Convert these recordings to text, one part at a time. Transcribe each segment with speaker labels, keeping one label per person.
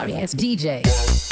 Speaker 1: sorry ass DJ.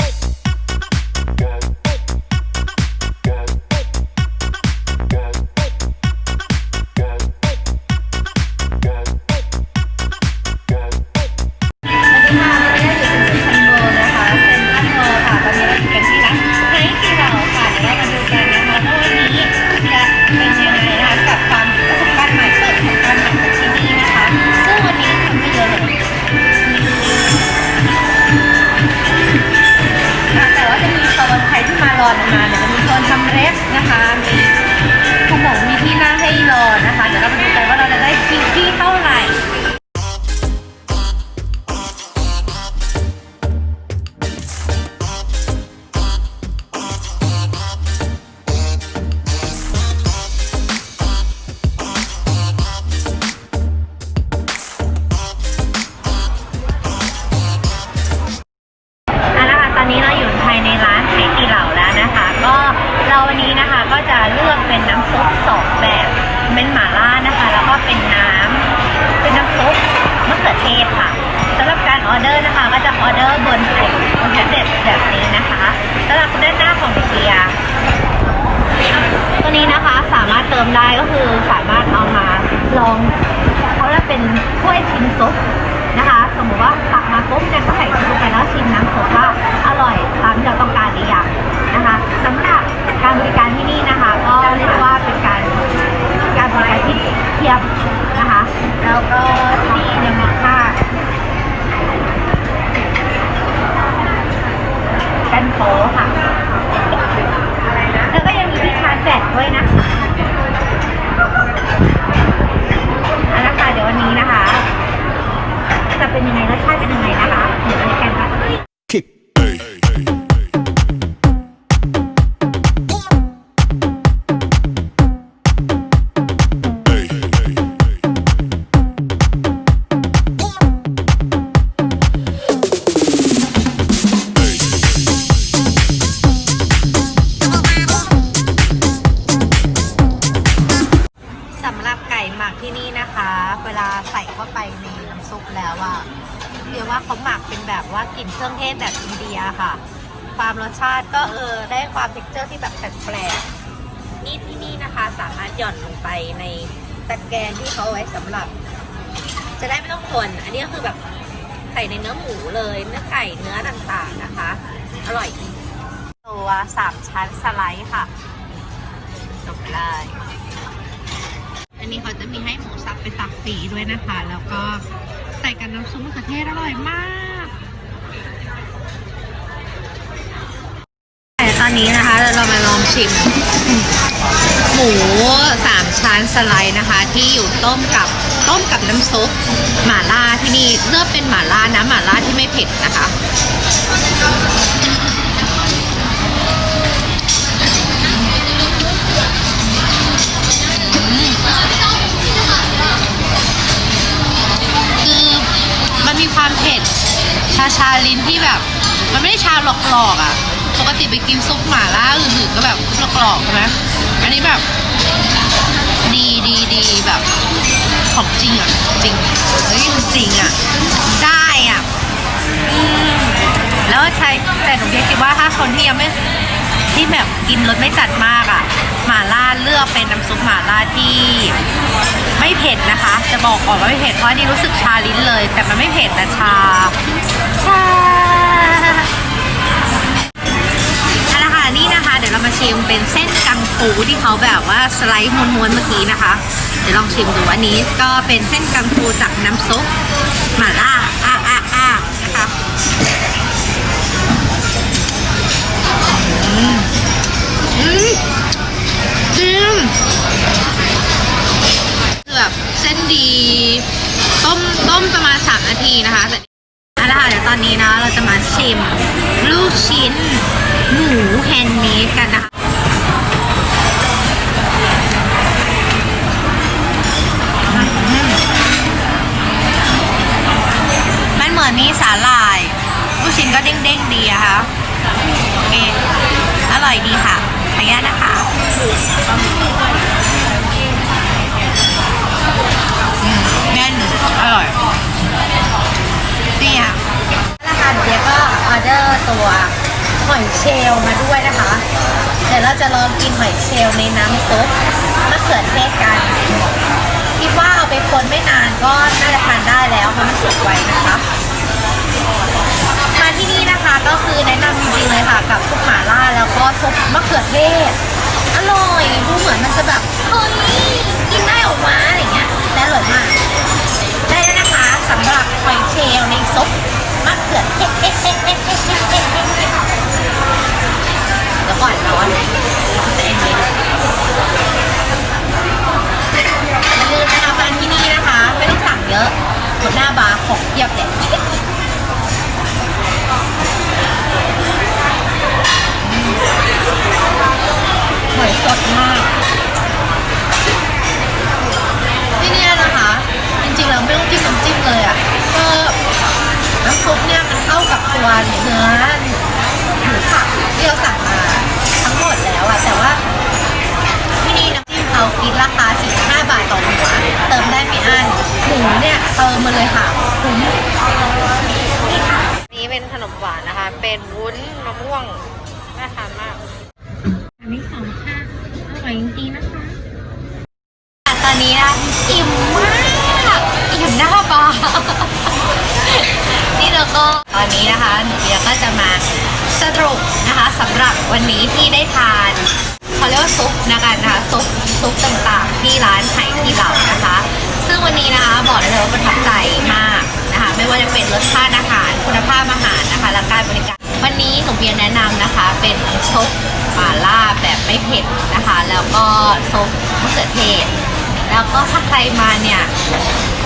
Speaker 2: เดอร์นะคะ ก็จะออเดอร์บนไข่บนแท็บเล็ตแบบนี้นะคะสำหรับด้านหน้าของเบียร์ตัวนี้นะคะสามารถเติมได้ก็คือสามารถเอามาลองเขาเรียกเป็นถ้วยชิมซุปนะคะ สมมติว่าตักมาปุ๊บเนี่ยก็ใส่ลงไปแล้วชิมน้ำซุปว่าอร่อยตามที่เราต้องการหรือยังนะคะสำหรับการบริการที่นี่นะคะ ก็เรียกว่าเป็นการการบริการที่เทียบนะคะ แล้วก็ที่นี่เนี่ยมีค่า ซุปแล้วอะเรียกว่าเขาหมักเป็นแบบว่ากลิ่นเครื่องเทศแบบอินเดียค่ะ ความรสชาติก็เออได้ความเท็กเจอร์ที่แบบแปลกๆนี่ที่นี่นะคะ สามารถหย่อนลงไปในตะแกรงที่เขาไว้สำหรับ จะได้ไม่ต้องคน อันนี้ก็คือแบบใส่ในเนื้อหมูเลยเนื้อไก่เนื้อต่างๆนะคะ อร่อยตัวสามชั้นสไลด์ค่ะจบไปเลยอันนี้เขาจะมีให้หมูสับไปตักฟรีด้วยนะคะ แล้วก็ ใส่กับน้ำซุปมะเขือเทศอร่อยมากแต่ตอนนี้นะคะเรามาลองชิม หมูสามชั้นสไลด์นะคะ ที่อยู่ต้มกับต้มกับน้ำซุปหม่าล่าที่นี่เลือกเป็นหม่าล่านะหม่าล่าที่ไม่เผ็ดนะคะ มีความเผ็ด ชาชาลิ้นที่แบบ มันไม่ได้ชาหลอกๆอะ ปกติไปกินซุปหม่าล่าอื่นๆก็แบบหลอกๆใช่ไหมอันนี้แบบ ดีดีดีแบบของจริงอะ จริงเฮ้ยจริงอะ ได้อะแล้วใช้แต่หนูคิดว่าถ้าคนที่ยังไม่ ที่แบบกินรสไม่จัดมากอะหม่าล่าเลือกเป็นน้ำซุปหม่าล่าที่ไม่เผ็ดนะคะ จะบอกก่อนว่าไม่เผ็ดเพราะนี่รู้สึกชาลิ้นเลย แต่มันไม่เผ็ดนะชาชาเอาละค่ะนี่นะคะ เดี๋ยวเรามาชิมเป็นเส้นกังฟูที่เขาแบบว่าสไลด์ม้วนๆเมื่อกี้นะคะ เดี๋ยวลองชิมดูอันนี้ก็เป็นเส้นกังฟูจากน้ำซุป ประมาณ 3 นาทีนะคะแต่เอาละค่ะเดี๋ยวตอนนี้นะเราจะมาชิม ลูกชิ้น หมูแฮนด์เมดกันนะคะมันเหมือนมีสาหร่าย ลูกชิ้นก็เด้งๆดีอะค่ะโอเคอร่อยดีค่ะขออนุญาตนะคะแน่น ตัวหอยเชลล์มาด้วยนะคะ เดี๋ยวเราจะลองกินหอยเชลล์ในน้ำซุปมะเขือเทศกันคิดว่าเอาไปคนไม่นานก็น่าจะทานได้แล้วเพราะมันสุกไวนะคะมาที่นี่นะคะก็คือแนะนำจริงๆเลยค่ะ กับซุปหม่าล่าแล้วก็ซุปมะเขือเทศอร่อยดูเหมือนมันจะแบบเฮ้ยกินได้ออกมาอะไรเงี้ยและอร่อยมาก อะหมดหน้าบาร์ของเทียบเลยหอยสดมาก ที่เนี่ยนะคะ จริงๆเราไม่ต้องจิ้มน้ำจิ้มเลยอะก็น้ำซุปเนี่ยมันเข้ากับตัวเนื้อหมูผักที่เราสั่งมาทั้งหมดแล้วอะแต่ว่าที่นี่น้ำจิ้มเขาคิดราคา45บาทต่อหัว เติมได้ไม่อั้นหมูเนี่ยเติมมาเลยค่ะคุ้มนี่เป็นขนมหวานนะคะ เป็นวุ้นมะม่วงน่าทานมาก อันนี้สองค่ะอร่อยจริงๆนะคะตอนนี้นะอิ่มมากอิ่มหน้าบาร์นี่แล้วก็ตอนนี้นะคะหนูเบียร์ก็จะมาสรุปนะคะสำหรับวันนี้ที่ได้ทาน เขาเรียกว่าซุปนะคะนะคะซุปซุปต่างๆ ที่ร้านไหที่เหล่านะคะ ซึ่งวันนี้นะคะบอกได้เลยว่าประทับใจมากนะคะ ไม่ว่าจะเป็นรสชาติอาหารคุณภาพอาหารนะคะและการบริการ วันนี้หนูเบียร์แนะนำนะคะ เป็นซุปหม่าล่าแบบไม่เผ็ดนะคะ แล้วก็ซุปมะเขือเทศ แล้วก็ถ้าใครมาเนี่ย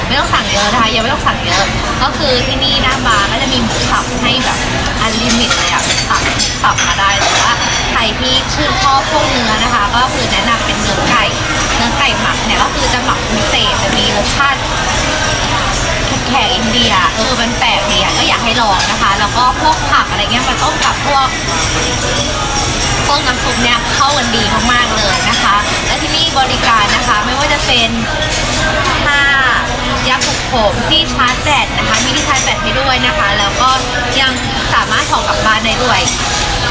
Speaker 2: ไม่ต้องสั่งเยอะนะคะยังไม่ต้องสั่งเยอะ ก็คือที่นี่หน้าบาร์ก็จะมีหมูสับให้แบบอันลิมิตเลยอะสับสับมาได้แต่ว่าใครที่ชื่นชอบพวกเนื้อนะคะ ก็คือแนะนำเป็นเนื้อไก่เนื้อไก่หมักเนี่ยก็คือจะหมักพิเศษจะมีรสชาติแขกอินเดียเออมันแปลกดีอะก็อยากให้ลองนะคะ แล้วก็พวกผักอะไรเงี้ยมาต้มกับพวกพวกน้ำซุปเนี่ยเข้ากันดีมากๆเลยนะคะ และที่นี่บริการนะคะ ไม่ว่าจะเป็นผ้า ยาปลุกผมที่ชาร์จแบตนะคะ มีที่ชาร์จแบตให้ด้วยนะคะ แล้วก็ยังสามารถถอดกลับบ้านได้ด้วย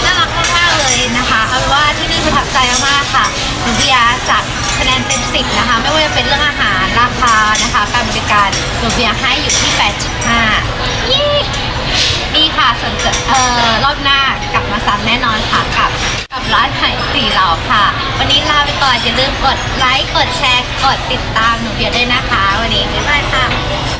Speaker 2: น่ารักมากๆเลยนะคะ เอาเป็นว่าที่นี่ประทับใจมากๆค่ะ หนูพิยาจัดคะแนนเต็มสิบนะคะ ไม่ว่าจะเป็นเรื่องอาหาร ราคานะคะ การบริการ หนูพิยาให้อยู่ที่ 8.5 เย้ นี่ค่ะส่วนจะเอ่อรอบหน้ากลับมาซ้ำแน่นอนค่ะกับ กับร้านไห่สีเหล่าค่ะ วันนี้ลาไปก่อนอย่าลืมกดไลค์กดแชร์กดติดตามหนูเบียร์ด้วยนะคะ วันนี้บ๊ายบายค่ะ